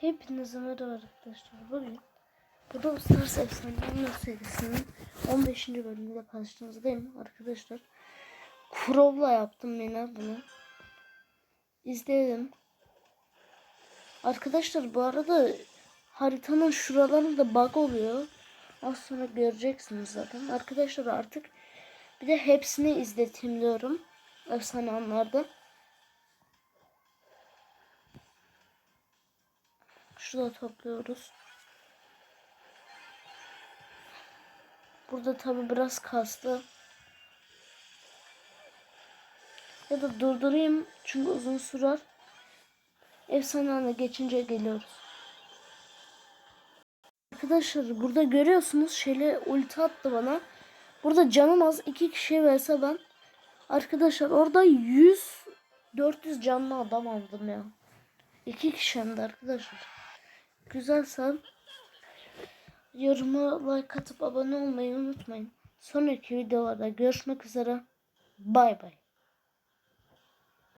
Hepinize merhaba arkadaşlar. Bugün Brawl Stars Efsaneler serisinin 15. bölümünde karşınızdayım arkadaşlar. Crow'la yaptım yine bunu. İzleyelim. Arkadaşlar bu arada haritanın şuralarında bug oluyor. Az sonra göreceksiniz zaten. Arkadaşlar artık bir de hepsini izleteyim diyorum. Efsane anlarda. Şurada topluyoruz. Burada tabi biraz kastı. Ya da durdurayım çünkü uzun sürer. Efsane geçince geliyoruz. Arkadaşlar burada görüyorsunuz şeyle ulti attı bana. Burada canım az iki kişi verse ben. Arkadaşlar orada 100 400 canlı adam aldım ya. İki kişi hem de arkadaşlar. Güzelse yoruma like atıp abone olmayı unutmayın. Sonraki videolarda görüşmek üzere. Bay bay.